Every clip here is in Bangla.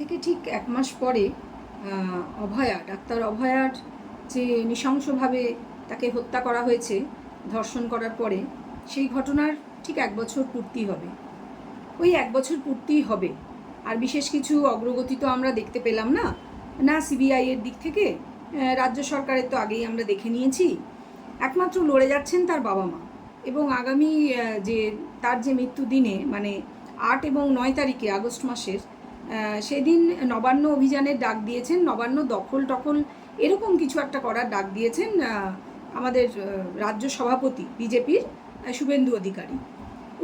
থেকে ঠিক এক মাস পরে অভয়া, ডাক্তার অভয়ার যে নৃশংসভাবে তাকে হত্যা করা হয়েছে, ধর্ষণ করার পরে, সেই ঘটনার ঠিক এক বছর পূর্তি হবে। ওই এক বছর পূর্তিই হবে। আর বিশেষ কিছু অগ্রগতি তো আমরা দেখতে পেলাম না। না সিবিআই এর দিক থেকে রাজ্য সরকারের তো আগেই আমরা দেখে নিয়েছি। একমাত্র লড়ে যাচ্ছেন তার বাবা মা। এবং আগামী যে, তার যে মৃত্যু দিনে মানে আট এবং নয় তারিখে আগস্ট মাসের সেদিন নবান্ন অভিযানের ডাক দিয়েছেন, নবান্ন দখল টখল এরকম কিছু একটা করার ডাক দিয়েছেন আমাদের রাজ্য সভাপতি, বিজেপির শুভেন্দু অধিকারী।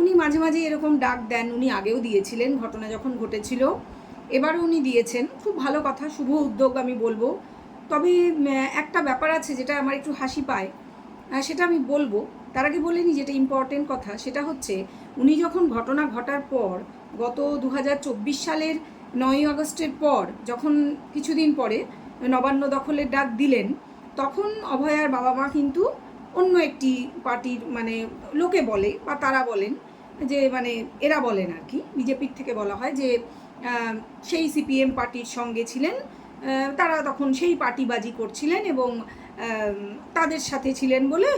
উনি মাঝে মাঝে এরকম ডাক দেন, উনি আগেও দিয়েছিলেন, ঘটনা যখন ঘটেছিল, এবারও উনি দিয়েছেন। খুব ভালো কথা, শুভ উদ্যোগ আমি বলব। তবে একটা ব্যাপার আছে যেটা আমার একটু হাসি পায় সেটা আমি বলব। তার আগে বলিনি যেটা ইম্পর্টেন্ট কথা, সেটা হচ্ছে, উনি যখন ঘটনা ঘটার পর গত দু হাজার চব্বিশ সালের নয় আগস্টের পর, যখন কিছুদিন পরে নবান্ন দখলের ডাক দিলেন, তখন অভয়ার বাবা মা কিন্তু অন্য একটি পার্টির মানে লোকে বলে বা তারা বলেন যে মানে এরা বলেন আর কি, বিজেপির থেকে বলা হয় যে সেই সিপিএম পার্টির সঙ্গে ছিলেন তারা তখন সেই পার্টিবাজি করছিলেন এবং তাদের সাথে ছিলেন বলে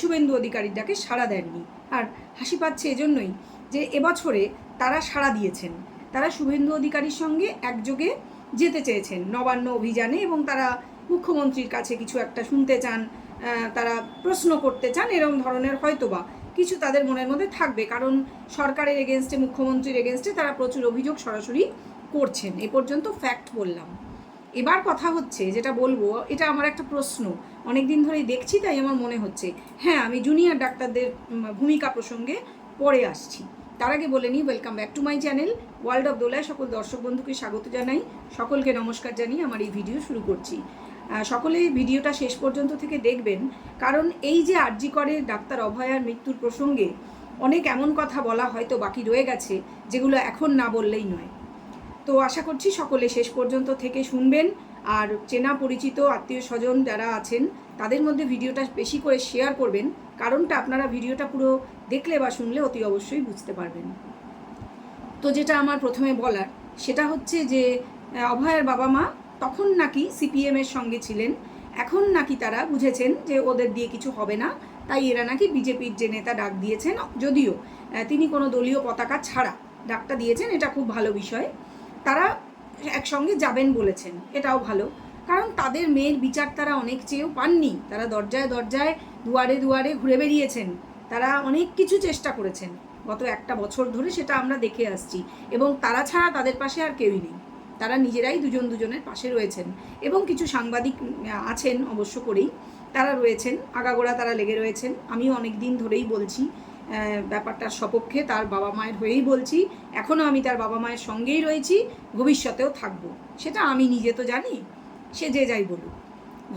শুভেন্দু অধিকারীর ডাকে সাড়া দেননি। আর হাসি পাচ্ছে এজন্যই যে এবছরে তারা সাড়া দিয়েছেন। তারা শুভেন্দু অধিকারীর সঙ্গে একযোগে যেতে চেয়েছেন। নবান্ন অভিযানে এবং তারা মুখ্যমন্ত্রীর কাছে কিছু একটা শুনতে চান তারা প্রশ্ন করতে চান এরকম ধরনের হয়তোবা কিছু তাদের মনের মধ্যে থাকবে। কারণ সরকারের এগেনস্টে, মুখ্যমন্ত্রীর এগেনস্টে তারা প্রচুর অভিযোগ সরাসরি করছেন। এ পর্যন্ত ফ্যাক্ট বললাম। এবার কথা হচ্ছে, যেটা বলব, এটা আমার একটা প্রশ্ন। অনেক দিন ধরেই দেখছি, তাই আমার মনে হচ্ছে হ্যাঁ আমি জুনিয়র ডাক্তারদের ভূমিকা প্রসঙ্গে পরে আসছি। তার আগে বলে নিই welcome back to my channel world of দোলায় সকল দর্শক বন্ধুকে স্বাগত জানাই, সকলকে নমস্কার জানিয়ে আমার এই ভিডিও শুরু করছি। সকলে ভিডিওটা শেষ পর্যন্ত থেকে দেখবেন, কারণ এই যে আরজি করে ডাক্তার অভয়ার মৃত্যুর প্রসঙ্গে অনেক এমন কথা বলা হয়তো বাকি রয়ে গেছে, যেগুলো এখন না বললেই নয়। তো আশা করছি সকলে শেষ পর্যন্ত থেকে শুনবেন আর চেনা পরিচিত আত্মীয় স্বজন যারা আছেন, তাদের মধ্যে ভিডিওটা বেশি করে শেয়ার করবেন। কারণটা আপনারা ভিডিওটা পুরো দেখলে বা শুনলে অতি অবশ্যই বুঝতে পারবেন। তো যেটা আমার প্রথমে বলার, সেটা হচ্ছে যে অভয়ের বাবা মা তখন নাকি সিপিএমের সঙ্গে ছিলেন। এখন নাকি তারা বুঝেছেন যে ওদের দিয়ে কিছু হবে না, তাই এরা নাকি বিজেপির যে নেতা ডাক দিয়েছেন, যদিও তিনি কোনো দলীয় পতাকা ছাড়া ডাকটা দিয়েছেন, এটা খুব ভালো বিষয়। তারা একসঙ্গে যাবেন বলেছেন, এটাও ভালো। কারণ তাদের মেয়ের বিচার তারা অনেক চেয়েও পাননি। তারা দরজায় দরজায়, দুয়ারে দুয়ারে ঘুরে বেরিয়েছেন তারা অনেক কিছু চেষ্টা করেছেন। গত একটা বছর ধরে সেটা আমরা দেখে আসছি। এবং তারা ছাড়া তাদের পাশে আর কেউই নেই। তারা নিজেরাই দুজন দুজনের পাশে রয়েছেন। এবং কিছু সাংবাদিক আছেন অবশ্য করেই। তারা রয়েছেন। আগাগোড়া তারা লেগে রয়েছেন। আমিও অনেক দিন ধরেই বলছি ব্যাপারটার সপক্ষে তার বাবা মায়ের হয়েই বলছি। এখনও আমি তার বাবা মায়ের সঙ্গেই রয়েছি, ভবিষ্যতেও থাকব। সেটা আমি নিজে তো জানি, সে যে যাই বলুক।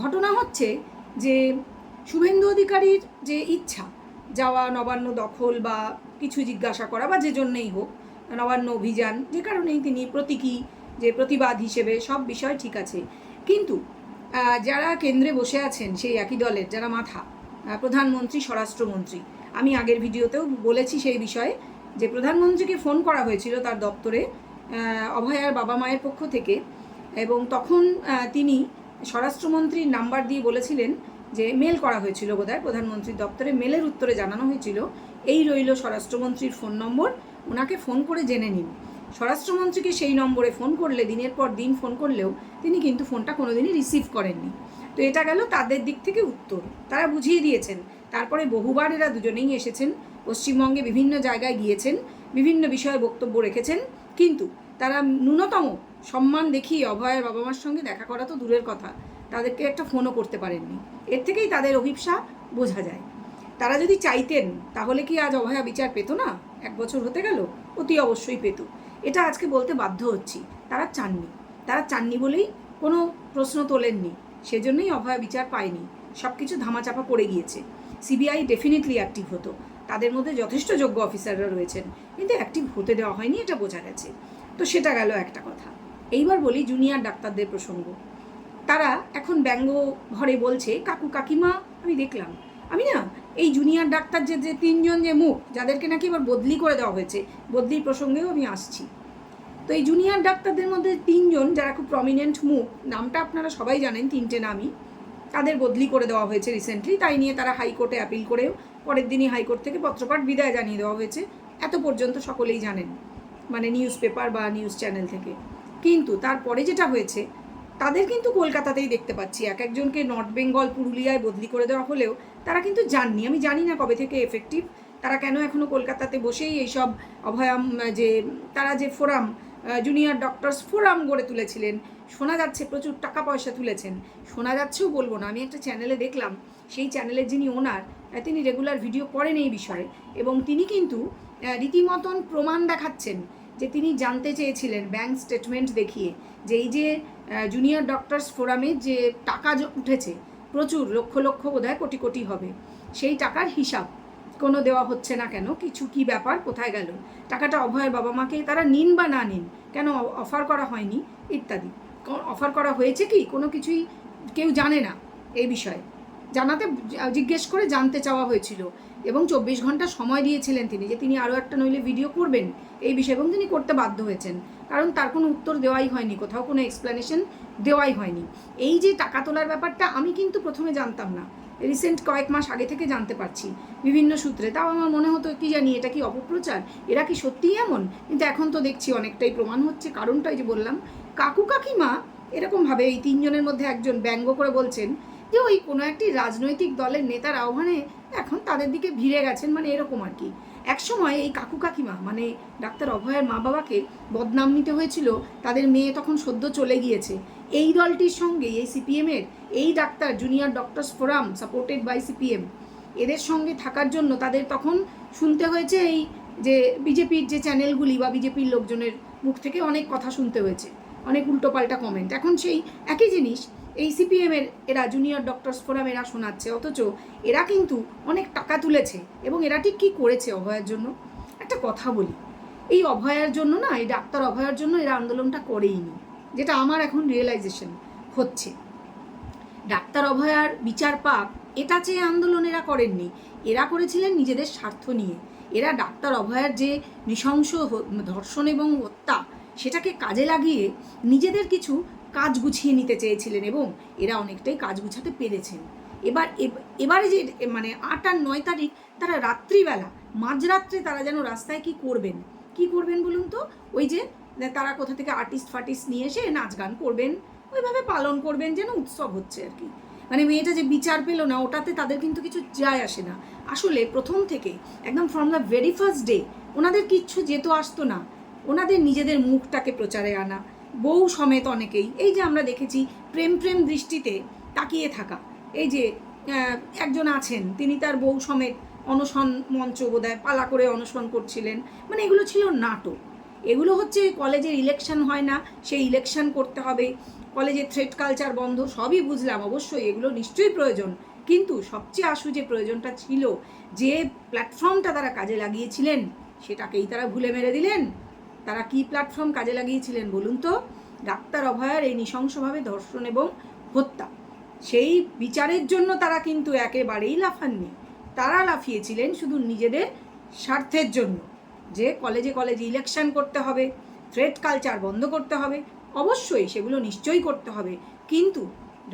ঘটনা হচ্ছে যে শুভেন্দু অধিকারীর যে ইচ্ছা, যাওয়া, নবান্ন দখল বা কিছু জিজ্ঞাসা করা বা যে জন্যেই হোক, নবান্ন অভিযান, যে কারণেই তিনি প্রতীকী, যে প্রতিবাদ হিসেবে সব বিষয় ঠিক আছে। কিন্তু যারা কেন্দ্রে বসে আছেন সেই একই দলের, যারা মাথা প্রধানমন্ত্রী, স্বরাষ্ট্রমন্ত্রী আমি আগের ভিডিওতেও বলেছি সেই বিষয়ে যে প্রধানমন্ত্রীকে ফোন করা হয়েছিল তার দপ্তরে অভয়ার বাবা মায়ের পক্ষ থেকে এবং তখন তিনি স্বরাষ্ট্রমন্ত্রীর নাম্বার দিয়ে বলেছিলেন যে মেল করা হয়েছিল বোধহয় প্রধানমন্ত্রীর দপ্তরে, মেলের উত্তরে জানানো হয়েছিল, এই রইল স্বরাষ্ট্রমন্ত্রীর ফোন নম্বর, ওনাকে ফোন করে জেনে নিন। স্বরাষ্ট্রমন্ত্রীকে সেই নম্বরে ফোন করলে, দিনের পর দিন ফোন করলেও তিনি কিন্তু ফোনটা কোনোদিনই রিসিভ করেননি। তো এটা গেল তাদের দিক থেকে উত্তর। তারা বুঝিয়ে দিয়েছেন তারপরে বহুবার এরা দুজনেই এসেছেন, পশ্চিমবঙ্গে বিভিন্ন জায়গায় গিয়েছেন, বিভিন্ন বিষয়ে বক্তব্য রেখেছেন, কিন্তু তারা ন্যূনতম সম্মান দেখিয়ে অভয়ের বাবা মার সঙ্গে দেখা করা তো দূরের কথা, তাদেরকে একটা ফোনও করতে পারেননি। এর থেকেই তাদের অভিপ্সা বোঝা যায়। তারা যদি চাইতেন, তাহলে কি আজ অভয়া বিচার পেত না? এক বছর হতে গেল, অতি অবশ্যই পেত। এটা আজকে বলতে বাধ্য হচ্ছি। তারা চাননি। তারা চাননি বলেই কোনো প্রশ্ন তোলেননি। সেজন্যই অভয়া বিচার পায়নি। সব কিছু ধামাচাপা পড়ে গিয়েছে। সিবিআই ডেফিনেটলি অ্যাক্টিভ হতো। তাদের মধ্যে যথেষ্ট যোগ্য অফিসাররা রয়েছেন। কিন্তু অ্যাক্টিভ হতে দেওয়া হয়নি, এটা বোঝা গেছে। তো সেটা গেল একটা কথা। এইবার বলি জুনিয়র ডাক্তারদের প্রসঙ্গ। তারা এখন ব্যঙ্গ ঘরে বলছে, কাকু, কাকিমা, আমি দেখলাম। আমি না, এই জুনিয়র ডাক্তার যে যে তিনজন যে মুখ, যাদেরকে নাকি এবার বদলি করে দেওয়া হয়েছে, বদলির প্রসঙ্গেও আমি আসছি। তো এই জুনিয়র ডাক্তারদের মধ্যে তিনজন, যারা খুব প্রমিনেন্ট মুখ, নামটা আপনারা সবাই জানেন, তিনটে নামই তাদের বদলি করে দেওয়া হয়েছে রিসেন্টলি তাই নিয়ে তারা হাইকোর্টে অ্যাপিল করেও পরের দিনই হাইকোর্ট থেকে পত্রপাঠ বিদায় জানিয়ে দেওয়া হয়েছে। এত পর্যন্ত সকলেই জানেন মানে নিউজ পেপার বা নিউজ চ্যানেল থেকে। কিন্তু তারপরে যেটা হয়েছে, তাদের কিন্তু কলকাতাতেই দেখতে পাচ্ছি, এক একজনকে নর্থ বেঙ্গল পুরুলিয়ায় বদলি করে দেওয়া হলেও তারা কিন্তু জাননি। আমি জানি না কবে থেকে এফেক্টিভ তারা কেন এখনও কলকাতাতে বসেই এইসব অভয়াম যে তারা যে ফোরাম জুনিয়র ডক্টরস ফোরাম গড়ে তুলেছিলেন। শোনা যাচ্ছে প্রচুর টাকা পয়সা তুলেছেন। শোনা যাচ্ছেও বলব না, আমি একটা চ্যানেলে দেখলাম, সেই চ্যানেলের যিনি ওনার তিনি রেগুলার ভিডিও করেন এই বিষয়ে। এবং তিনি কিন্তু রীতিমতন প্রমাণ দেখাচ্ছেন যে তিনি জানতে চেয়েছিলেন ব্যাংক স্টেটমেন্ট দেখিয়ে, যে এই যে জুনিয়র ডক্টরস ফোরামে যে টাকা উঠেছে, প্রচুর, লক্ষ লক্ষ বোধহয় কোটি কোটি হবে। সেই টাকার হিসাব কোনো দেওয়া হচ্ছে না কেন? কিছু কি ব্যাপার? কোথায় গেল? টাকাটা অভয়ের বাবা মাকে তারা নিন বা না নিন, কেন অফার করা হয়নি? ইত্যাদি। অফার করা হয়েছে কি? কোনো কিছুই কেউ জানে না এই বিষয়ে। জানাতে জিজ্ঞেস করে জানতে চাওয়া হয়েছিল। এবং চব্বিশ ঘণ্টা সময় দিয়েছিলেন তিনি যে তিনি আরও একটা নইলে ভিডিও করবেন এই বিষয়ে। এবং তিনি করতে বাধ্য হয়েছেন। কারণ তার কোনো উত্তর দেওয়াই হয়নি, কোথাও কোনো এক্সপ্লেনেশন দেওয়াই হয়নি। এই যে টাকা তোলার ব্যাপারটা আমি কিন্তু প্রথমে জানতাম না। রিসেন্ট কয়েক মাস আগে থেকে জানতে পারছি। বিভিন্ন সূত্রে। তাও আমার মনে হতো, কি জানি এটা কি অপপ্রচার? এরা কি সত্যিই এমন? কিন্তু এখন তো দেখছি অনেকটাই প্রমাণ হচ্ছে। কারণটাই যে বললাম, কাকু কাকিমা এরকমভাবে এই তিনজনের মধ্যে একজন ব্যঙ্গ করে বলছেন যে, ওই কোনো একটি রাজনৈতিক দলের নেতার আহ্বানে এখন তাদের দিকে ভিড়ে গেছেন। মানে এরকম আর কি। একসময় এই কাকু কাকিমা মানে ডাক্তার অভয়ের মা বাবাকে বদনাম নিতে হয়েছিল। তাদের মেয়ে তখন সদ্য চলে গিয়েছে। এই দলটির সঙ্গে এই সিপিএমের, এই doctor junior doctors forum supported by CPM, এদের সঙ্গে থাকার জন্য তাদের তখন শুনতে হয়েছে এই যে বিজেপির যে চ্যানেলগুলি বা বিজেপির লোকজনের মুখ থেকে অনেক কথা শুনতে হয়েছে, অনেক উল্টোপাল্টা কমেন্ট এখন সেই একই জিনিস, এই সিপিএমের, এরা জুনিয়র ডক্টরস ফোরাম এরা শোনাচ্ছে, অথচ এরা কিন্তু অনেক টাকা তুলেছে এবং এরা ঠিক কী করেছে অভয়ের জন্য? একটা কথা বলি, এই অভয়ার জন্য না, এই ডাক্তার অভয়ার জন্য এরা আন্দোলনটা করেইনি। যেটা আমার এখন রিয়েলাইজেশন হচ্ছে। ডাক্তার অভয়ার বিচার পাক, এটা চেয়ে আন্দোলন এরা করেননি। এরা করেছিলেন নিজেদের স্বার্থ নিয়ে। এরা ডাক্তার অভয়ার যে নৃশংস ধর্ষণ এবং হত্যা, সেটাকে কাজে লাগিয়ে নিজেদের কিছু কাজ গুছিয়ে নিতে চেয়েছিলেন এবং এরা অনেকটাই কাজ গুছাতে পেরেছেন। এবার এব- এবারে যে মানে আট আর নয় তারিখ, তারা রাত্রিবেলা, মাঝরাত্রে তারা যেন রাস্তায় কি করবেন? কি করবেন বলুন তো? ওই যে তারা কোথা থেকে আর্টিস্ট ফার্টিস্ট নিয়ে এসে নাচ গান করবেন, ওইভাবে পালন করবেন যেন উৎসব হচ্ছে আর কি। মানে মেয়েটা যে বিচার পেল না, ওটাতে তাদের কিন্তু কিছু যায় আসে না। আসলে প্রথম থেকে একদম from the very first day ওনাদের কিচ্ছু যেত আসতো না, ওনাদের নিজেদের মুখটাকে প্রচারে আনা, বউ সমেত অনেকেই। এই যে আমরা দেখেছি প্রেম প্রেম দৃষ্টিতে তাকিয়ে থাকা। এই যে একজন আছেন, তিনি তার বউ সমেত অনশন মঞ্চ বোধহয় পালা করে অনশন করছিলেন। মানে এগুলো ছিল নাটক। এগুলো হচ্ছে কলেজের ইলেকশন হয় না, সেই ইলেকশন করতে হবে। কলেজের থ্রেড কালচার বন্ধ, সবই বুঝলাম, অবশ্যই এগুলো নিশ্চয়ই প্রয়োজন। কিন্তু সবচেয়ে আসু যে প্রয়োজনটা ছিল, যে প্ল্যাটফর্মটা তারা কাজে লাগিয়েছিলেন, সেটাকেই তারা ভুলে মেরে দিলেন। তারা কি প্ল্যাটফর্ম কাজে লাগিয়েছিলেন বলুন তো? ডাক্তার অভয়ার এই নৃশংসভাবে ধর্ষণ এবং হত্যা। সেই বিচারের জন্য তারা কিন্তু একেবারেই লাফাননি। তারা লাফিয়েছিলেন শুধু নিজেদের স্বার্থের জন্য। যে কলেজে কলেজে ইলেকশন করতে হবে থ্রেড কালচার বন্ধ করতে হবে, অবশ্যই সেগুলো নিশ্চয়ই করতে হবে। কিন্তু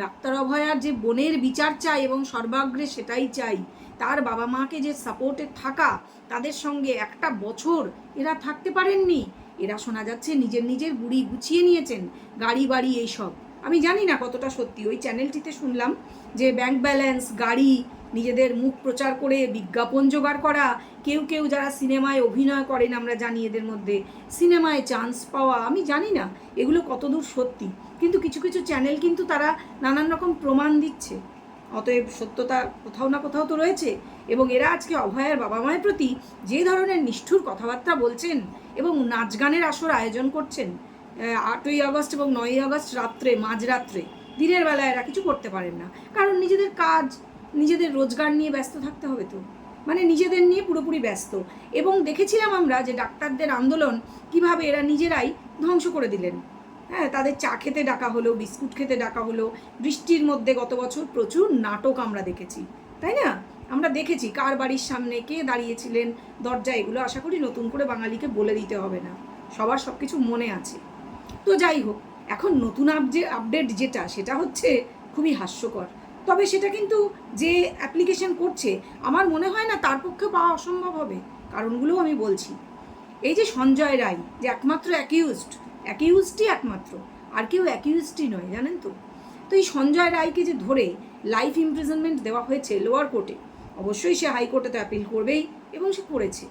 ডাক্তার অভয়ার যে বোনের বিচার চাই এবং সর্বাগ্রে সেটাই চাই, তার বাবা মাকে যে সাপোর্টে থাকা, তাদের সঙ্গে একটা বছর এরা থাকতে পারেননি। এরা শোনা যাচ্ছে নিজের নিজের বুড়ি গুছিয়ে নিয়েছেন, গাড়ি বাড়ি এইসব। আমি জানি না কতটা সত্যি, ওই চ্যানেলটিতে শুনলাম যে ব্যাংক ব্যালেন্স গাড়ি নিজেদের মুখ প্রচার করে বিজ্ঞাপন জোগাড় করা, কেউ কেউ যারা সিনেমায় অভিনয় করেন আমরা জানি এদের মধ্যে সিনেমায় চান্স পাওয়া, আমি জানি না, এগুলো কতদূর সত্যি? কিন্তু কিছু কিছু চ্যানেল কিন্তু তারা নানান রকম প্রমাণ দিচ্ছে। অতএব সত্যতা কোথাও না কোথাও তো রয়েছে এবং এরা আজকে অভয়ের বাবা মায়ের প্রতি যে ধরনের নিষ্ঠুর কথাবার্তা বলছেন এবং নাচ গানের আসর আয়োজন করছেন আটই আগস্ট এবং নয়ই আগস্ট রাত্রে, মাঝরাত্রে, দিনের বেলা এরা কিছু করতে পারেন না। কারণ নিজেদের কাজ নিজেদের রোজগার নিয়ে ব্যস্ত থাকতে হবে তো। মানে নিজেদের নিয়ে পুরোপুরি ব্যস্ত। এবং দেখেছিলাম আমরা যে ডাক্তারদের আন্দোলন কীভাবে এরা নিজেরাই ধ্বংস করে দিলেন। হ্যাঁ তাদের চা খেতে ডাকা হলো, বিস্কুট খেতে ডাকা হলো, বৃষ্টির মধ্যে গত বছর প্রচুর নাটক আমরা দেখেছি। তাই না? আমরা দেখেছি কার বাড়ির সামনে কে দাঁড়িয়েছিলেন, দরজা এগুলো আশা করি নতুন করে বাঙালিকে বলে দিতে হবে না। সবার সব কিছু মনে আছে। তো যাই হোক, এখন নতুন আপ যে আপডেট যেটা, সেটা হচ্ছে খুবই হাস্যকর। তবে সেটা কিন্তু যে অ্যাপ্লিকেশন করছে, আমার মনে হয় না তার পক্ষে পাওয়া অসম্ভব হবে, কারণগুলোও আমি বলছি। এই যে সঞ্জয় রায়, যে একমাত্র অ্যাকিউজড অ্যাকিউজডই একমাত্র, আর কেউ অ্যাকিউজডই নয়, জানেন তো? তো এই সঞ্জয় রায়কে যে ধরে লাইফ ইমপ্রিজনমেন্ট দেওয়া হয়েছে লোয়ার কোর্টে অবশ্যই সে হাইকোর্টে তো অ্যাপিল করবেই, এবং সে করেছে।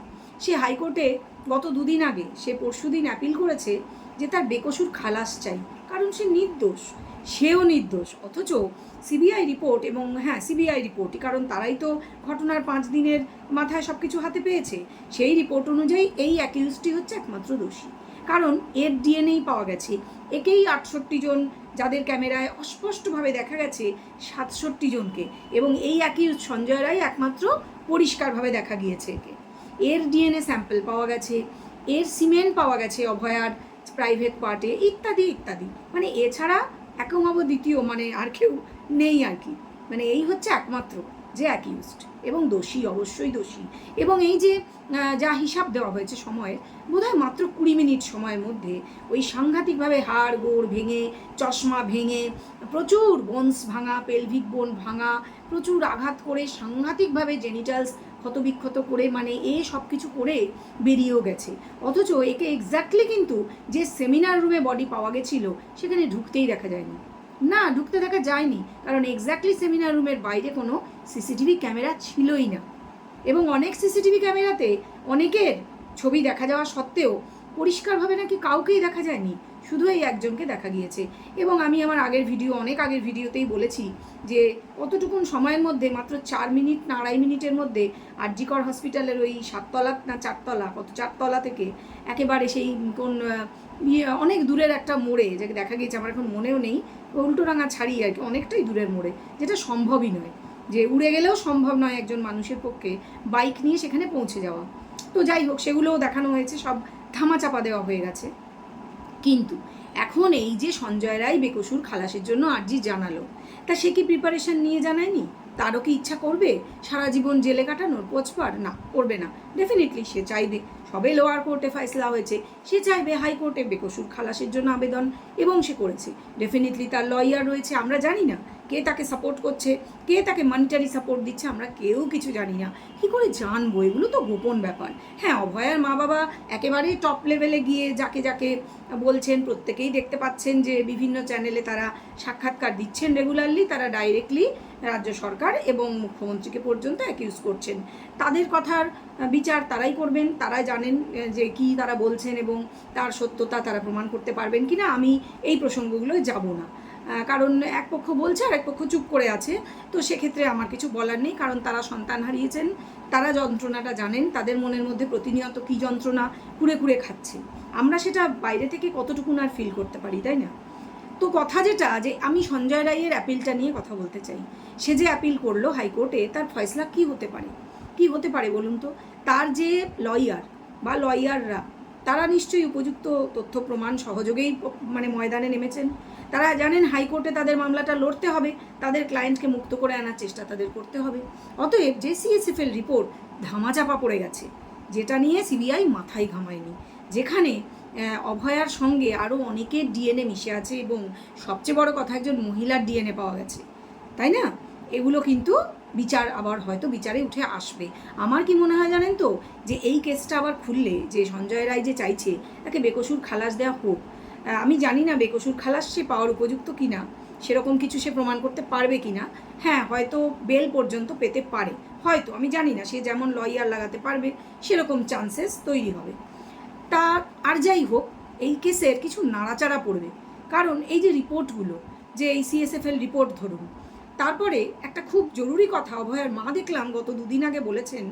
সে হাইকোর্টে গত দুদিন আগে, সে পরশুদিন অ্যাপিল করেছে যে তার বেকসুর খালাস চাই, কারণ সে নির্দোষ। সেও নির্দোষ। অথচ সিবিআই রিপোর্ট এবং হ্যাঁ সিবিআই রিপোর্টই, কারণ তারাই তো ঘটনার পাঁচ দিনের মাথায় সব কিছু হাতে পেয়েছে। সেই রিপোর্ট অনুযায়ী এই অ্যাকিউজটি হচ্ছে একমাত্র দোষী। কারণ এর ডিএনএই পাওয়া গেছে। একেই আটষট্টি জন, যাদের ক্যামেরায় অস্পষ্টভাবে দেখা গেছে, সাতষট্টি জনকে। এবং এই অ্যাকিউজ সঞ্জয় রায় একমাত্র পরিষ্কারভাবে দেখা গিয়েছে একে। এর ডিএনএ স্যাম্পল পাওয়া গেছে। এর সিমেন্ট পাওয়া গেছে অভয়ার প্রাইভেট পার্টে, ইত্যাদি ইত্যাদি। মানে এছাড়া একমাব দ্বিতীয় মানে আর কেউ নেই আর কি। মানে এই হচ্ছে একমাত্র যে অ্যাকিউজড এবং দোষী, অবশ্যই দোষী। এবং এই যে যা হিসাব দেওয়া হয়েছে সময়ের বোধহয় মাত্র কুড়ি মিনিট সময়ের মধ্যে ওই সাংঘাতিকভাবে হাড় গোড় ভেঙে, চশমা ভেঙে, প্রচুর বোনস ভাঙা পেলভিক বোন ভাঙা, প্রচুর আঘাত করে সাংঘাতিকভাবে জেনিটালস ক্ষতবিক্ষত করে মানে এ সব কিছু করে বেরিয়েও গেছে। অথচ একে এক্স্যাক্টলি কিন্তু যে সেমিনার রুমে বডি পাওয়া গেছিল, সেখানে ঢুকতেই দেখা যায়নি। না, ঢুকতে দেখা যায়নি, কারণ এক্স্যাক্টলি সেমিনার রুমের বাইরে কোনো সিসিটিভি ক্যামেরা ছিলই না। এবং অনেক সিসিটিভি ক্যামেরাতে অনেকের ছবি দেখা যাওয়া সত্ত্বেও পরিষ্কারভাবে নাকি কাউকেই দেখা যায়নি। শুধু এই একজনকে দেখা গিয়েছে। এবং আমি আমার আগের ভিডিও, অনেক আগের ভিডিওতেই বলেছি যে কতটুকুন সময়ের মধ্যে, মাত্র চার মিনিট না আড়াই মিনিটের মধ্যে আরজিকর হসপিটালের ওই সাততলা না চারতলা, কত চারতলা থেকে একেবারে সেই কোন ইয়ে অনেক দূরের একটা মোড়ে যাকে দেখা গিয়েছে, আমার এখন মনেও নেই, উল্টোরাঙা ছাড়িয়ে আর কি, অনেকটাই দূরের মোড়ে, যেটা সম্ভবই নয়। যে উড়ে গেলেও সম্ভব নয় একজন মানুষের পক্ষে বাইক নিয়ে সেখানে পৌঁছে যাওয়া। তো যাই হোক, সেগুলোও দেখানো হয়েছে, সব ধামাচাপা দেওয়া হয়ে গেছে। কিন্তু এখন এই যে সঞ্জয় রায় বেকসুর খালাসের জন্য আর্জি জানালো, তা সে কি প্রিপারেশন নিয়ে জানায়নি? তারও কি ইচ্ছা করবে? সারা জীবন জেলে কাটানোর পোচপার না, করবে না। ডেফিনেটলি সে চাইবে। সবে লোয়ার কোর্টে ফয়সলা হয়েছে। সে চাইবে হাইকোর্টে বেকসুর খালাসের জন্য আবেদন, এবং সে করেছে। ডেফিনেটলি তার লয়ার রয়েছে, আমরা জানি না। কে তাকে সাপোর্ট করছে, কে তাকে মানিটারি সাপোর্ট দিচ্ছে, আমরা কেউ কিছু জানি না। কী করে জানব? এগুলো তো গোপন ব্যাপার। হ্যাঁ অভয়ার মা বাবা একেবারেই টপ লেভেলে গিয়ে যাকে যাকে বলছেন, প্রত্যেকেই দেখতে পাচ্ছেন যে বিভিন্ন চ্যানেলে তারা সাক্ষাৎকার দিচ্ছেন রেগুলারলি তারা ডাইরেক্টলি রাজ্য সরকার এবং মুখ্যমন্ত্রীকে পর্যন্ত অ্যাকিউজ করছেন। তাদের কথার বিচার তারাই করবেন তারা জানেন যে কি তারা বলছেন এবং তার সত্যতা তারা প্রমাণ করতে পারবেন কিনা, আমি এই প্রসঙ্গগুলোয় যাব না। কারণ এক পক্ষ বলছে আর এক পক্ষ চুপ করে আছে, তো সেক্ষেত্রে আমার কিছু বলার নেই, কারণ তারা সন্তান হারিয়েছেন, তারা যন্ত্রণাটা জানেন, তাদের মনের মধ্যে প্রতিনিয়ত কী যন্ত্রণা কুড়ে কুড়ে খাচ্ছে। আমরা সেটা বাইরে থেকে কতটুকুন আর ফিল করতে পারি, তাই না? তো কথা যেটা যে আমি সঞ্জয় রায়ের অ্যাপিলটা নিয়ে কথা বলতে চাই। সে যে অ্যাপিল করল হাইকোর্টে, তার ফয়সলা কি হতে পারে? কি হতে পারে বলুন তো? তার যে লয়ার বা লয়াররা তারা নিশ্চয়ই উপযুক্ত তথ্য প্রমাণ সহযোগেই মানে ময়দানে নেমেছেন। তারা জানেন হাইকোর্টে তাদের মামলাটা লড়তে হবে, তাদের ক্লায়েন্টকে মুক্ত করে আনার চেষ্টা তাদের করতে হবে। অতএব যে সিএসএফএল রিপোর্ট ধামাচাপা পড়ে গেছে, যেটা নিয়ে সিবিআই মাথায় ঘামায়নি, যেখানে অভয়ার সঙ্গে আরও অনেকের ডিএনএ মিশে আছে এবং সবচেয়ে বড় কথা একজন মহিলার ডিএনএ পাওয়া গেছে। তাই না? এগুলো কিন্তু বিচার আবার হয়তো বিচারে উঠে আসবে। আমার কি মনে হয় জানেন তো? যে এই কেসটা আবার খুললে, যে সঞ্জয় রায় যে চাইছে, তাকে বেকসুর খালাস দেওয়া হোক। আমি জানি না বেকসুর খালাস সে পাওয়ার উপযুক্ত কি না, সেরকম কিছু সে প্রমাণ করতে পারবে কিনা হ্যাঁ হয়তো বেল পর্যন্ত পেতে পারে। হয়তো, আমি জানি না, সে যেমন লয়ার লাগাতে পারবে, সেরকম চান্সেস তৈরি হবে। তা আর যাই হোক, এই কেসের কিছু নাড়াচাড়া পড়বে। কারণ এই যে রিপোর্টগুলো যে এই সিএসএফএল রিপোর্ট ধরুন, তারপরে একটা খুব জরুরি কথা, অভয়ের মা দেখলাম গত দুদিন আগে বলেছেন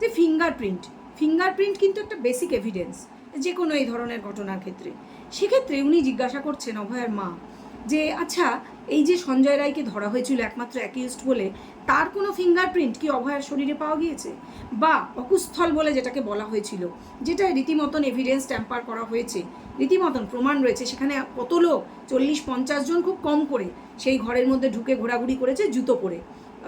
যে ফিঙ্গারপ্রিন্ট ফিঙ্গারপ্রিন্ট কিন্তু একটা বেসিক এভিডেন্স যে কোনো এই ধরনের ঘটনার ক্ষেত্রে। সেক্ষেত্রে উনি জিজ্ঞাসা করছেন অভয়ের মা যে আচ্ছা এই যে সঞ্জয় রায়কে ধরা হয়েছিল একমাত্র অ্যাকিউজড বলে, তার কোনো ফিঙ্গারপ্রিন্ট কি অভয়ার শরীরে পাওয়া গিয়েছে? বা অকুস্থল বলে যেটাকে বলা হয়েছিল যেটা রীতিমতন এভিডেন্স ট্যাম্পার করা হয়েছে। রীতিমতন প্রমাণ রয়েছে, সেখানে কত লোক, চল্লিশ পঞ্চাশ জন খুব কম করে, সেই ঘরের মধ্যে ঢুকে ঘোরাঘুরি করেছে, জুতো পরে।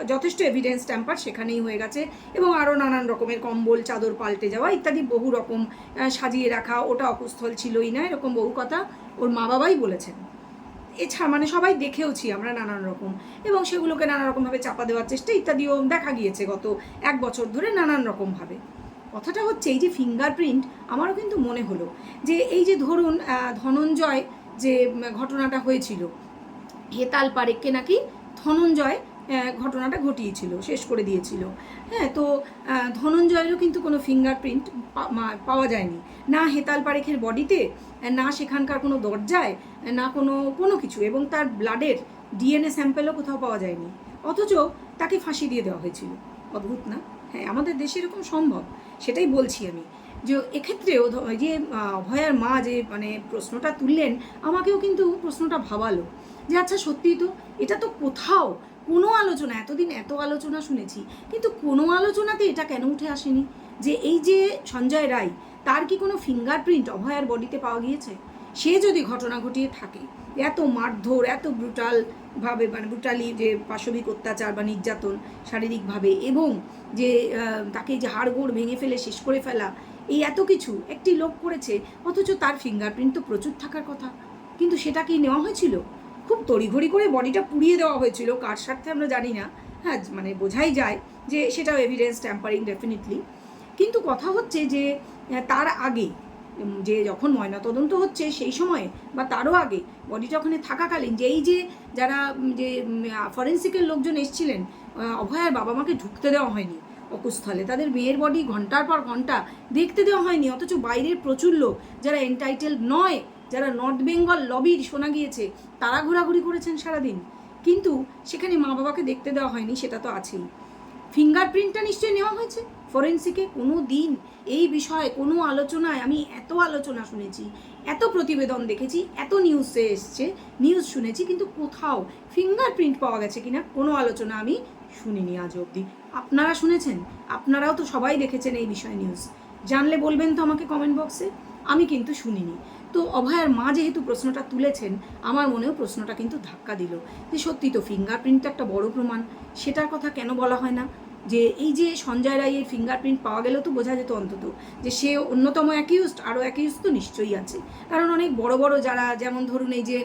যথেষ্ট এভিডেন্স ট্যাম্পার সেখানেই হয়ে গেছে এবং আরও নানান রকমের কম্বল, চাদর পাল্টে যাওয়া ইত্যাদি বহু রকম সাজিয়ে রাখা, ওটা অকুস্থল ছিলই না, এরকম বহু কথা ওর মা বাবাই বলেছেন। এছাড়া মানে সবাই দেখেওছি আমরা নানান রকম। এবং সেগুলোকে নানা রকমভাবে চাপা দেওয়ার চেষ্টা ইত্যাদিও দেখা গিয়েছে গত এক বছর ধরে নানান রকমভাবে। কথাটা হচ্ছে এই যে ফিঙ্গারপ্রিন্ট আমারও কিন্তু মনে হলো যে এই যে ধরুন ধনঞ্জয় যে ঘটনাটা হয়েছিল, হেতাল পারেককে নাকি ধনঞ্জয় ঘটনাটা ঘটিয়েছিল, শেষ করে দিয়েছিল। হ্যাঁ তো ধনঞ্জয়েরও কিন্তু কোনো ফিঙ্গারপ্রিন্ট পাওয়া যায়নি। না হেতাল পারেখের বডিতে, না সেখানকার কোনো দরজায়, না কোনো কোনো কিছু, এবং তার ব্লাডের ডিএনএ স্যাম্পেলও কোথাও পাওয়া যায়নি। অথচ তাকে ফাঁসি দিয়ে দেওয়া হয়েছিল। অদ্ভুত না? হ্যাঁ আমাদের দেশে এরকম সম্ভব। সেটাই বলছি আমি। যে, এক্ষেত্রেও যে অভয়ার মা যে মানে প্রশ্নটা তুললেন, আমাকেও কিন্তু প্রশ্নটা ভাবালো। যে আচ্ছা সত্যিই তো, এটা তো কোথাও কোনো আলোচনা, এতদিন এত আলোচনা শুনেছি, কিন্তু কোনো আলোচনাতে এটা কেন উঠে আসেনি? যে এই যে সঞ্জয় রায়, তার কি কোনো ফিঙ্গারপ্রিন্ট অভয়ার বডিতে পাওয়া গিয়েছে? সে যদি ঘটনা ঘটিয়ে থাকে, এত মারধর, এত ব্রুটাল ভাবে মানে ব্রুটালি যে পাশবিক অত্যাচার বা নির্যাতন শারীরিকভাবে এবং যে তাকে যে হাড়গোড় ভেঙে ফেলে, শেষ করে ফেলা, এই এত কিছু একটি লোক করেছে, অথচ তার ফিঙ্গারপ্রিন্ট তো প্রচুর থাকার কথা। কিন্তু সেটা কি নেওয়া হয়েছিল? খুব তড়িঘড়ি করে বডিটা পুড়িয়ে দেওয়া হয়েছিল, কার স্বার্থে আমরা জানি না। হ্যাঁ মানে বোঝাই যায় যে সেটাও এভিডেন্স ট্যাম্পারিং ডেফিনেটলি কিন্তু কথা হচ্ছে যে তার আগে যে যখন ময়নাতদন্ত হচ্ছে সেই সময়ে, বা তারও আগে, বডিটা ওখানে থাকাকালীন যেই যে যারা যে ফরেন্সিকের লোকজন এসছিলেন অভয়ার বাবা মাকে ঢুকতে দেওয়া হয়নি অকুস্থলে। তাদের মেয়ের বডি ঘণ্টার পর ঘণ্টা দেখতে দেওয়া হয়নি, অথচ বাইরের প্রচুর লোক, যারা এন্টাইটেল নয় যারা নর্থ বেঙ্গল লবির শোনা গিয়েছে, তারা ঘোরাঘুরি করেছেন সারাদিন। কিন্তু সেখানে মা বাবাকে দেখতে দেওয়া হয়নি, সেটা তো আছেই। ফিঙ্গারপ্রিন্টটা নিশ্চয়ই নেওয়া হয়েছে? ফরেন্সিকে কোনো দিন এই বিষয়ে কোনো আলোচনায় আমি এত আলোচনা শুনেছি, এত প্রতিবেদন দেখেছি, এত নিউজে এসছে নিউজ শুনেছি, কিন্তু কোথাও ফিঙ্গারপ্রিন্ট পাওয়া গেছে কিনা কোনো আলোচনা আমি শুনিনি আজ অবধি। আপনারা শুনেছেন? আপনারাও তো সবাই দেখেছেন এই বিষয়ে নিউজ জানলে বলবেন তো আমাকে কমেন্ট বক্সে আমি কিন্তু শুনিনি। তো অভয়ার মা যেহেতু প্রশ্নটা তুলেছেন, আমার মনেও প্রশ্নটা কিন্তু ধাক্কা দিল। যে সত্যি তো ফিঙ্গারপ্রিন্ট একটা বড় প্রমাণ, সেটার কথা কেন বলা হয় না? যে এই যে সঞ্জয় রায়ের ফিঙ্গারপ্রিন্ট পাওয়া গেলেও তো বোঝা যেত অন্তত যে সে অন্যতম অ্যাকিউজড আরও অ্যাকিউজ তো নিশ্চয়ই আছে। কারণ অনেক বড় বড় যারা, যেমন ধরুন এই যে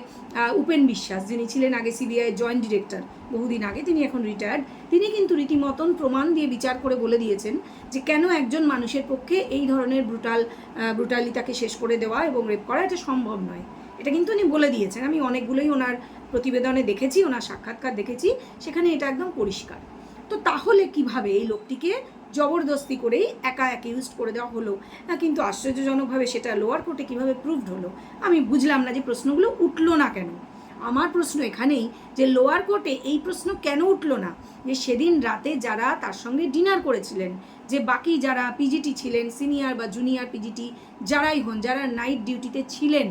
উপেন বিশ্বাস, যিনি ছিলেন আগে সিবিআই জয়েন্ট ডিরেক্টর বহুদিন আগে তিনি এখন রিটায়ার্ড তিনি কিন্তু রীতিমতন প্রমাণ দিয়ে বিচার করে বলে দিয়েছেন যে কেন একজন মানুষের পক্ষে এই ধরনের ব্রুটাল ব্রুটালিতাকে শেষ করে দেওয়া এবং রেপ করা এটা সম্ভব নয়। এটা কিন্তু উনি বলে দিয়েছেন। আমি অনেকগুলোই ওনার প্রতিবেদনে দেখেছি, ওনার সাক্ষাৎকার দেখেছি, সেখানে এটা একদম পরিষ্কার। তো তাহলে কীভাবে এই লোকটিকে জবরদস্তি করেই একা অ্যাকিউজড করে দেওয়া হলো? কিন্তু আশ্চর্যজনকভাবে সেটা লোয়ার কোর্টে কীভাবে প্রুভড হলো? আমি বুঝলাম না যে প্রশ্নগুলো উঠল না কেন। আমার প্রশ্ন এখানেই যে লোয়ার কোর্টে এই প্রশ্ন কেন উঠল না? যে সেদিন রাতে যারা তার সঙ্গে ডিনার করেছিলেন, যে বাকি যারা পিজিটি ছিলেন সিনিয়র বা জুনিয়র পিজিটি যারাই হন, যারা নাইট ডিউটিতে ছিলেন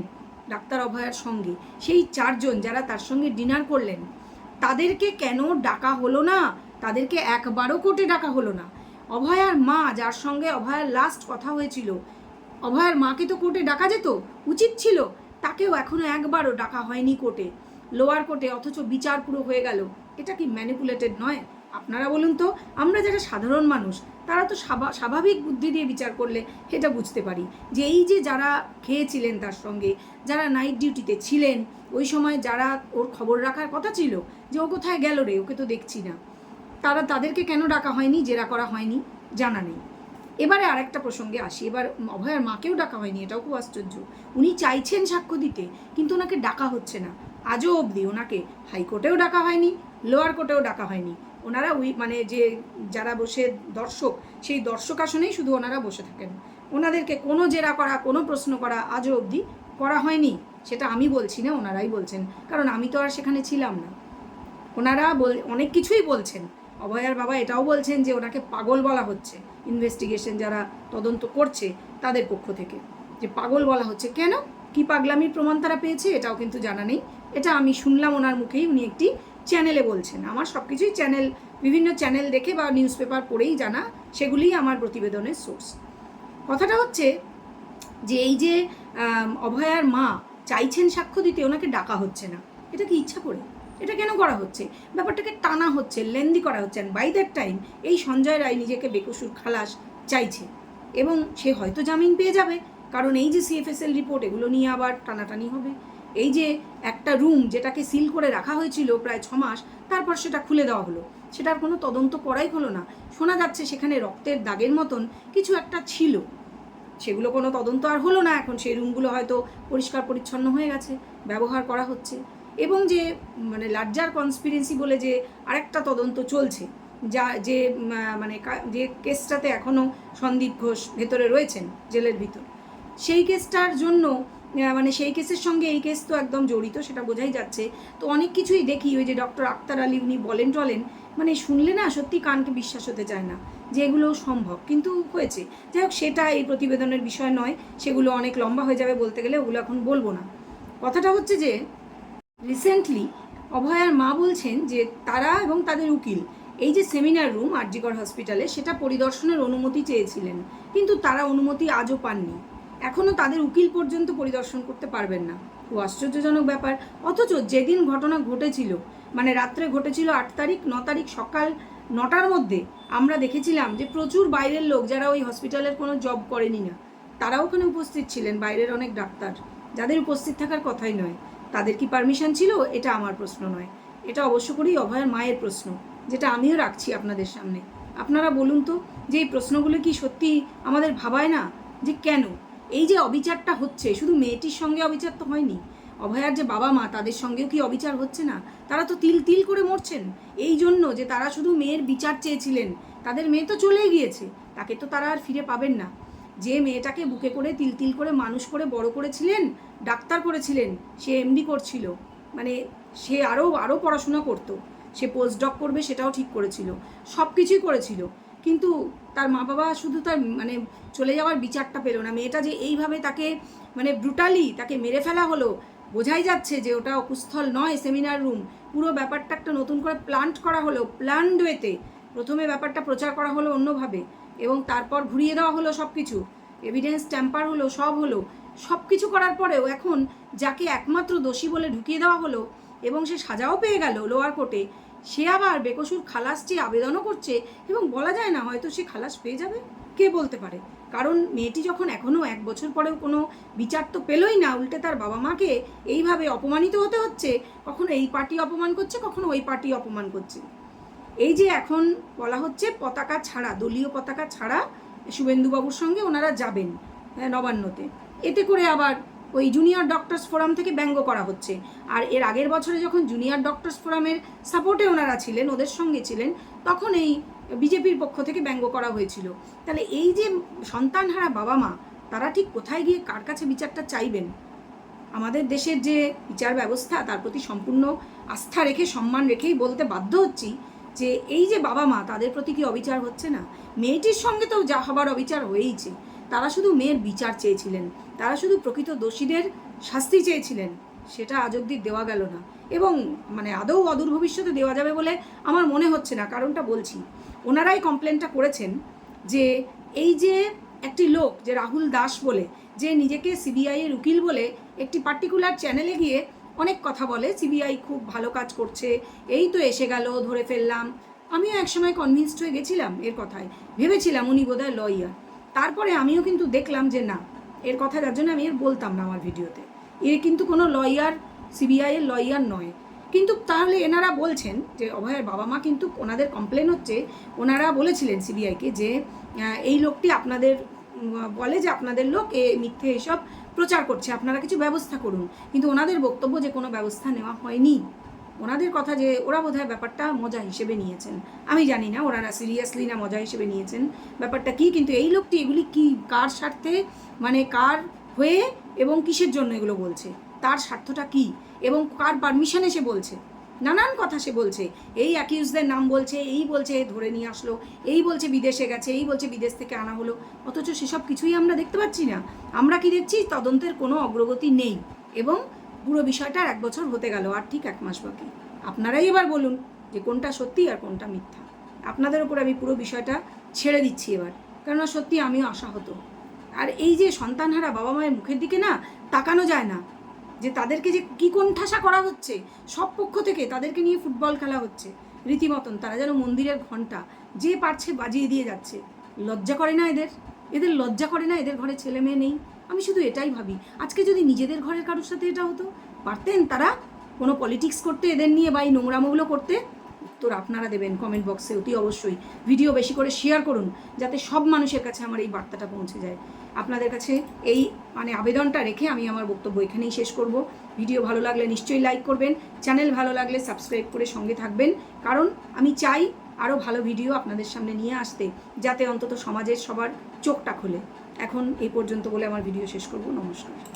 ডাক্তার অভয়ার সঙ্গে, সেই চারজন যারা তার সঙ্গে ডিনার করলেন, তাদেরকে কেন ডাকা হলো না? তাদেরকে একবারও কোর্টে ডাকা হলো না। অভয়ার মা, যার সঙ্গে অভয়ার লাস্ট কথা হয়েছিল, অভয়ার মাকে তো কোর্টে ডাকা যেত? উচিত ছিল। তাকেও এখনও একবারও ডাকা হয়নি কোর্টে। লোয়ার কোর্টে, অথচ বিচার পুরো হয়ে গেল। এটা কি ম্যানিপুলেটেড নয়? আপনারা বলুন তো, আমরা যারা সাধারণ মানুষ, তারা তো স্বাভা- স্বাভাবিক বুদ্ধি দিয়ে বিচার করলে এটা বুঝতে পারি। যে এই যে যারা খেয়েছিলেন তার সঙ্গে, যারা নাইট ডিউটিতে ছিলেন, ওই সময় যারা ওর খবর রাখার কথা ছিল, যে ও কোথায় গেল রে, ওকে তো দেখছি না। তারা তাদেরকে কেন ডাকা হয়নি, জেরা করা হয়নি, জানা নেই। এবারে আরেকটা প্রসঙ্গে আসি। এবার অভয়ার মাকেও ডাকা হয়নি, এটাও খুব আশ্চর্য। উনি চাইছেন সাক্ষ্য দিতে, কিন্তু ওনাকে ডাকা হচ্ছে না। আজও অবধি ওনাকে হাইকোর্টেও ডাকা হয়নি, লোয়ার কোর্টেও ডাকা হয়নি। ওনারা উই মানে যে যারা বসে দর্শক, সেই দর্শক আসনেই শুধু ওনারা বসে থাকেন। ওনাদেরকে কোনো জেরা করা, কোনো প্রশ্ন করা আজও অবধি করা হয়নি, সেটা আমি বলছি না, ওনারাই বলছেন। কারণ আমি তো আর সেখানে ছিলাম না। ওনারা বল অনেক কিছুই বলছেন। অভয়ার বাবা এটাও বলছেন যে ওনাকে পাগল বলা হচ্ছে। ইনভেস্টিগেশন যারা তদন্ত করছে তাদের পক্ষ থেকে। যে পাগল বলা হচ্ছে। কেন? কি পাগলামির প্রমাণ তারা পেয়েছে এটাও কিন্তু জানা নেই। এটা আমি শুনলাম ওনার মুখেই। উনি একটি চ্যানেলে বলছেন। আমার সব কিছুই চ্যানেল বিভিন্ন চ্যানেল দেখে বা নিউজ পেপার পড়েই জানা। সেগুলিই আমার প্রতিবেদনের সোর্স কথাটা হচ্ছে যে এই যে অভয়ার মা চাইছেন সাক্ষ্য দিতে, ওনাকে ডাকা হচ্ছে না। এটা কি ইচ্ছা করে? এটা কেন করা হচ্ছে? ব্যাপারটাকে টানা হচ্ছে, লেন্দি করা হচ্ছে অ্যান্ড বাই দ্যাট টাইম এই সঞ্জয় রায় নিজেকে বেকসুর খালাস চাইছে। এবং সে হয়তো জামিন পেয়ে যাবে, কারণ এই যে সিএফএসএল রিপোর্ট এগুলো নিয়ে আবার টানাটানি হবে। এই যে একটা রুম যেটাকে সিল করে রাখা হয়েছিল প্রায় ছ মাস, তারপর সেটা খুলে দেওয়া হলো। সেটার কোনো তদন্ত করাই হলো না। শোনা যাচ্ছে সেখানে রক্তের দাগের মতন কিছু একটা ছিল। সেগুলো কোনো তদন্ত আর হলো না। এখন সেই রুমগুলো হয়তো পরিষ্কার পরিচ্ছন্ন হয়ে গেছে, ব্যবহার করা হচ্ছে। এবং যে মানে লার্জার কনস্পিরেন্সি বলে যে আরেকটা তদন্ত চলছে, যা, যে মানে যে কেসটাতে এখনও সন্দীপ ঘোষ ভেতরে রয়েছেন জেলের ভিতর, সেই কেসটার জন্য মানে সেই কেসের সঙ্গে এই কেস তো একদম জড়িত, সেটা বোঝাই যাচ্ছে। তো অনেক কিছুই দেখি ওই যে ডক্টর আক্তার আলী উনি বলেন টলেন মানে শুনলে না সত্যি কানকে বিশ্বাস হতে চায় না যে এগুলো সম্ভব, কিন্তু হয়েছে। যাই হোক, সেটা এই প্রতিবেদনের বিষয় নয়, সেগুলো অনেক লম্বা হয়ে যাবে বলতে গেলে, ওগুলো এখন বলব না। কথাটা হচ্ছে যে রিসেন্টলি অভয়ার মা বলছেন যে তারা এবং তাদের উকিল এই যে সেমিনার রুম আরজিকর হসপিটালে, সেটা পরিদর্শনের অনুমতি চেয়েছিলেন। কিন্তু তারা অনুমতি আজও পাননি। এখনও তাদের উকিল পর্যন্ত পরিদর্শন করতে পারবেন না। খুব আশ্চর্যজনক ব্যাপার। অথচ যেদিন ঘটনা ঘটেছিল মানে রাত্রে ঘটেছিল আট তারিখ, ন তারিখ সকাল নটার মধ্যে, আমরা দেখেছিলাম যে প্রচুর বাইরের লোক যারা ওই হসপিটালের কোনো জব করেনি না তারাও ওখানে উপস্থিত ছিলেন, বাইরের অনেক ডাক্তার, যাদের উপস্থিত থাকার কথাই নয়। তাদের কি পারমিশন ছিল? এটা আমার প্রশ্ন নয়। এটা অবশ্য করেই অভয়ের মায়ের প্রশ্ন, যেটা আমিও রাখছি আপনাদের সামনে। আপনারা বলুন তো, যে এই প্রশ্নগুলো কি সত্যি আমাদের ভাবায় না? যে কেন? এই যে অবিচারটা হচ্ছে, শুধু মেয়েটির সঙ্গে অবিচার তো হয়নি। অভয়ার যে বাবা মা, তাদের সঙ্গেও কি অবিচার হচ্ছে না? তারা তো তিল তিল করে মরছেন। এই জন্য যে তারা শুধু মেয়ের বিচার চেয়েছিলেন, তাদের মেয়ে তো চলেই গিয়েছে, তাকে তো তারা আর ফিরে পাবেন না। যে মেয়েটাকে বুকে করে তিল তিল করে মানুষ করে বড় করেছিলেন, ডাক্তার করেছিলেন, সে এমডি করছিল। মানে সে আরও আরও পড়াশোনা করতো। সে পোস্ট ডক করবে সেটাও ঠিক করেছিল। সব কিছুই করেছিল। কিন্তু তার মা বাবা শুধু তার মানে চলে যাওয়ার বিচারটা পেল না। মেয়েটা যে এইভাবে তাকে মানে ব্রুটালি তাকে মেরে ফেলা হলো, বোঝাই যাচ্ছে যে ওটা অকুস্থল নয় সেমিনার রুম পুরো ব্যাপারটা একটা নতুন করে প্লান্ট করা হলো প্ল্যান্ড ওয়েতে প্রথমে ব্যাপারটা প্রচার করা হলো অন্যভাবে। এবং তারপর ঘুরিয়ে দেওয়া হলো সব কিছু এভিডেন্স ট্যাম্পার হলো, সব হলো। সব কিছু করার পরেও এখন যাকে একমাত্র দোষী বলে ঢুকিয়ে দেওয়া হলো এবং সে সাজাও পেয়ে গেল লোয়ার কোর্টে, সে আবার বেকসুর খালাস চেয়ে আবেদনও করছে এবং বলা যায় না হয়তো সে খালাস পেয়ে যাবে। কে বলতে পারে? কারণ মেয়েটি যখন এখনও এক বছর পরেও কোনো বিচার তো পেলই না, উল্টে তার বাবা মাকে এইভাবে অপমানিত হতে হচ্ছে, কখনো এই পার্টি অপমান করছে, কখনো ওই পার্টি অপমান করছে। এই যে এখন বলা হচ্ছে পতাকা ছাড়া দলীয় পতাকা ছাড়া শুভেন্দুবাবুর সঙ্গে ওনারা যাবেন হ্যাঁ, নবান্নতে। এতে করে আবার ওই জুনিয়র ডক্টরস ফোরাম থেকে ব্যঙ্গ করা হচ্ছে। আর এর আগের বছরে যখন জুনিয়র ডক্টরস ফোরামের সাপোর্টে ওনারা ছিলেন ওদের সঙ্গে ছিলেন তখন এই বিজেপির পক্ষ থেকে ব্যঙ্গ করা হয়েছিল। তাহলে এই যে সন্তানহারা বাবা মা তারা ঠিক কোথায় গিয়ে কার কাছে বিচারটা চাইবেন? আমাদের দেশের যে বিচার ব্যবস্থা তার প্রতি সম্পূর্ণ আস্থা রেখে সম্মান রেখেই বলতে বাধ্য হচ্ছি যে এই যে বাবা মা, তাদের প্রতি কি অবিচার হচ্ছে না? মেয়েটির সঙ্গে তো যা হবার অবিচার হয়েইছে। তারা শুধু মেয়ের বিচার চেয়েছিলেন। তারা শুধু প্রকৃত দোষীদের শাস্তি চেয়েছিলেন। সেটা আজ অব্দি দেওয়া গেল না। এবং মানে আদৌ অদূর ভবিষ্যতে দেওয়া যাবে বলে আমার মনে হচ্ছে না। কারণটা বলছি, ওনারাই কমপ্লেনটা করেছেন যে এই যে একটি লোক, যে রাহুল দাস বলে, যে নিজেকে সিবিআইয়ের উকিল বলে একটি পার্টিকুলার চ্যানেলে গিয়ে অনেক কথা বলে সিবিআই খুব ভালো কাজ করছে, এই তো এসে গেল, ধরে ফেললাম। আমিও একসময় কনভিন্সড হয়ে গেছিলাম এর কথায়। ভেবেছিলাম উনি বোধহয় লয়ার তারপরে আমিও কিন্তু দেখলাম যে না, এর কথা যার জন্য আমি এর বলতাম না আমার ভিডিওতে। এ কিন্তু কোনো লয়ার সিবিআই এর লয়ার নয়। কিন্তু তাহলে এনারা বলছেন যে, অভয়ের বাবা মা কিন্তু ওনাদের কমপ্লেন হচ্ছে, ওনারা বলেছিলেন সিবিআইকে যে এই লোকটি আপনাদের বলে যে আপনাদের লোক, এ মিথ্যে এসব প্রচার করছে। আপনারা কিছু ব্যবস্থা করুন। কিন্তু ওনাদের বক্তব্য যে কোনো ব্যবস্থা নেওয়া হয়নি। ওনাদের কথা যে ওরা বোধহয় ব্যাপারটা মজা হিসেবে নিয়েছেন। আমি জানি না ওনারা সিরিয়াসলি না মজা হিসেবে নিয়েছেন। ব্যাপারটা কি? কিন্তু এই লোকটি এগুলি কি, কার স্বার্থে? মানে কার হয়ে এবং কিসের জন্য এগুলো বলছে? তার স্বার্থটা কি? এবং কার পারমিশনে সে বলছে? নানান কথা সে বলছে। এই অ্যাকিউজদের নাম বলছে, এই বলছে, ধরে নিয়ে আসলো, এই বলছে বিদেশে গেছে, এই বলছে বিদেশ থেকে আনা হলো। অথচ সেসব কিছুই আমরা দেখতে পাচ্ছি না। আমরা কি দেখছি? তদন্তের কোনো অগ্রগতি নেই। এবং পুরো বিষয়টা এক বছর হতে গেল, আর ঠিক এক মাস বাকি। আপনারাই এবার বলুন যে কোনটা সত্যি আর কোনটা মিথ্যা। আপনাদের উপর আমি পুরো বিষয়টা ছেড়ে দিচ্ছি এবার। কেননা সত্যি আমিও আশাহত। আর এই যে সন্তানহারা বাবা মায়ের মুখের দিকে না তাকানো যায় না। যে তাদেরকে যে কী কোণঠাসা করা হচ্ছে, সব পক্ষ থেকে তাদেরকে নিয়ে ফুটবল খেলা হচ্ছে, রীতিমতন তারা যেন মন্দিরের ঘণ্টা যে পারছে বাজিয়ে দিয়ে যাচ্ছে। লজ্জা করে না এদের? এদের লজ্জা করে না? এদের ঘরে ছেলে মেয়ে নেই? আমি শুধু এটাই ভাবি। আজকে যদি নিজেদের ঘরের কারোর সাথে এটা হতো, পারতেন তারা কোনো পলিটিক্স করতে এদের নিয়ে বা এই নোংরামোগুলো করতে? উত্তর আপনারা দেবেন কমেন্ট বক্সে অতি অবশ্যই। ভিডিও বেশি করে শেয়ার করুন, যাতে সব মানুষের কাছে আমার এই বার্তাটা পৌঁছে যায়। আপনাদের কাছে এই মানে আবেদনটা রেখে আমি আমার বক্তব্য এখানেই শেষ করব। ভিডিও ভালো লাগলে নিশ্চয়ই লাইক করবেন। চ্যানেল ভালো লাগলে সাবস্ক্রাইব করে সঙ্গে থাকবেন। কারণ আমি চাই আরও ভালো ভিডিও আপনাদের সামনে নিয়ে আসতে, যাতে অন্তত সমাজের সবার চোখটা খোলে। এখন এই পর্যন্ত বলে আমার ভিডিও শেষ করব। নমস্কার।